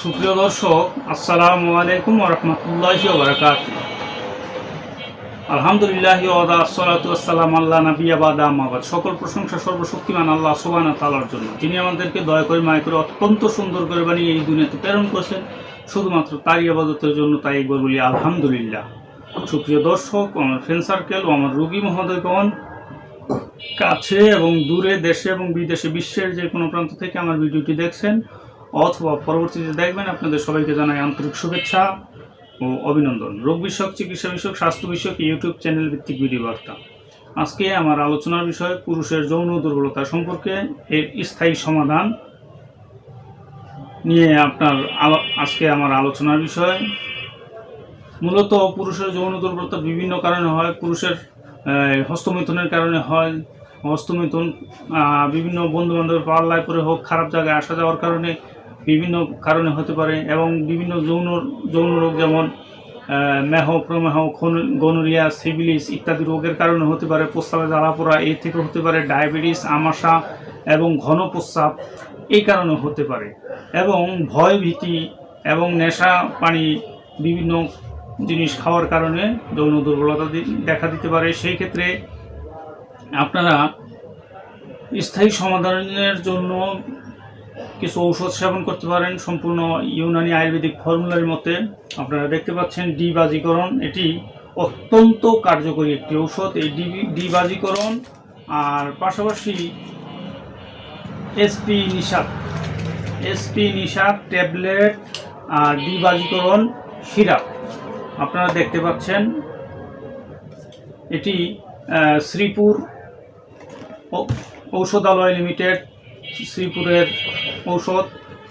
সুপ্রিয় দর্শক, আসসালামু আলাইকুম রহমতুল্লাহি বারাকাত আলহামদুলিল্লাহ ওদা আসসালাতু আসসালাম আল্লাহ নবী আবাদ সকল প্রশংসা সর্বশক্তিমান আল্লাহ সোবানা তালার জন্য। যিনি আমাদেরকে দয়া করে মায় করে অত্যন্ত সুন্দর করে বানিয়ে এই দুনিয়াতে প্রেরণ করেছেন, শুধুমাত্র তারই আবাদতের জন্য তাই একবার বলি আলহামদুলিল্লাহ। সুপ্রিয় দর্শক আমার ফ্রেন্ড সার্কেল ও আমার রুগী মহোদয়গণ, কাছে এবং দূরে দেশে এবং বিদেশে বিশ্বের যে কোনো প্রান্ত থেকে আমার ভিডিওটি দেখছেন অথবা পরবর্তীতে দেখবেন আপনাদের সবাইকে জানাই আন্তরিক শুভেচ্ছা ও অভিনন্দন। রোগ বিষয়ক, চিকিৎসা বিষয়ক, স্বাস্থ্য বিষয়ক ইউটিউব চ্যানেল ভিত্তিক ভিডিও বার্তা আজকে আমার আলোচনার বিষয় পুরুষের যৌন দুর্বলতা সম্পর্কে এর স্থায়ী সমাধান নিয়ে আপনার আজকে আমার আলোচনার বিষয়। মূলত পুরুষের যৌন দুর্বলতা বিভিন্ন কারণে হয়, পুরুষের হস্তমৈথুনের কারণে হয়, হস্তমৈথুন বিভিন্ন বন্ধু বান্ধবের পাল্লায় করে হোক, খারাপ জায়গায় আসা যাওয়ার কারণে বিভিন্ন কারণে হতে পারে এবং বিভিন্ন যৌন যৌন রোগ যেমন মেহ প্রমেহ গনোরিয়া, সিভিলিস ইত্যাদি রোগের কারণে হতে পারে, প্রস্রাবে জ্বালা পোড়া এই থেকে হতে পারে, ডায়াবেটিস, আমাশা এবং ঘন প্রস্রাব এই কারণে হতে পারে। এবং ভয় ভীতি এবং নেশা পানি বিভিন্ন জিনিস খাওয়ার কারণে যৌন দুর্বলতা দেখা দিতে পারে। সেই ক্ষেত্রে আপনারা স্থায়ী সমাধানের জন্য কিছু ঔষধ সেবন করতে পারেন। সম্পূর্ণ ইউনানি আয়ুর্বেদিক ফর্মুলার মতে আপনারা দেখতে পাচ্ছেন ডিবাজিকরণ এটি অত্যন্ত কার্যকরী একটি ঔষধ। এই ডিবাজিকরণ আর পাশাপাশি SP Nishad SP Nishad tablet আর ডিবাজিকরণ সিরাপ। আপনারা দেখতে পাচ্ছেন এটি শ্রীপুর ঔষধালয় লিমিটেড শ্রীপুরের ঔষধ।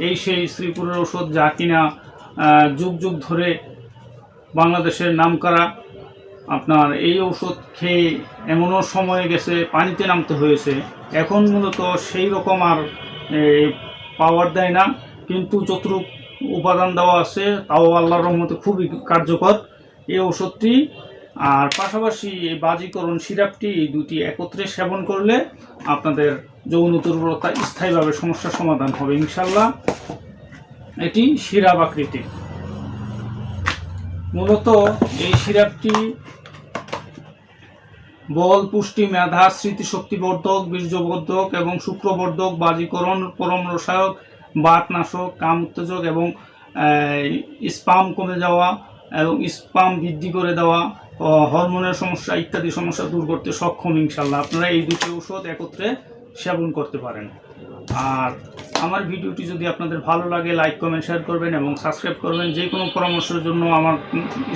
এই সেই শ্রীপুরের ঔষধ যা কিনা যুগ যুগ ধরে বাংলাদেশের নামকরা। আপনার এই ঔষধ খেয়ে এমনও সময় গেছে, পানিতে নামতে হয়েছে। এখন মূলত সেই রকম আর পাওয়ার দেয় না। কিন্তু যতটুক উপাদান দেওয়া আছে, তাও আল্লাহর রহমতে খুবই কার্যকর এই ঔষধটি। আর পাশাপাশি এই বাজিকরণ সিরাপটি দুটি একত্রে সেবন করলে আপনাদের যৌন দুর্বলতা স্থায়ীভাবে সমস্যার সমাধান হবে ইনশাল্লাহ এটি সিরাপ আকৃতির মূলত এই সিরাপটি বল, পুষ্টি, মেধা স্মৃতিশক্তিবর্ধক বীর্যবর্ধক এবং শুক্রবর্ধক, বাজিকরণ, পরম রসায়ক, বাতনাশক, কাম উত্তেজক এবং স্পাম কমে যাওয়া এবং স্পাম বৃদ্ধি করে দেওয়া হরমোনের সমস্যা ইত্যাদি সমস্যা দূর করতে সক্ষম ইনশাল্লাহ আপনারা এই দুটি ঔষধ একত্রে সেবন করতে পারেন। আর আমার ভিডিওটি যদি আপনাদের ভালো লাগে লাইক কমেন্ট শেয়ার করবেন এবং সাবস্ক্রাইব করবেন। যে কোনো পরামর্শের জন্য আমার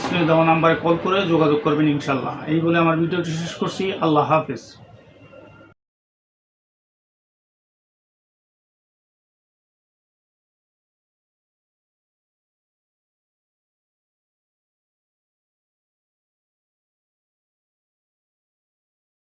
স্ক্রিনে দেওয়া নাম্বারে কল করে যোগাযোগ করবেন ইনশাল্লাহ। এই বলে আমার ভিডিওটি শেষ করছি। আল্লাহ হাফেজ।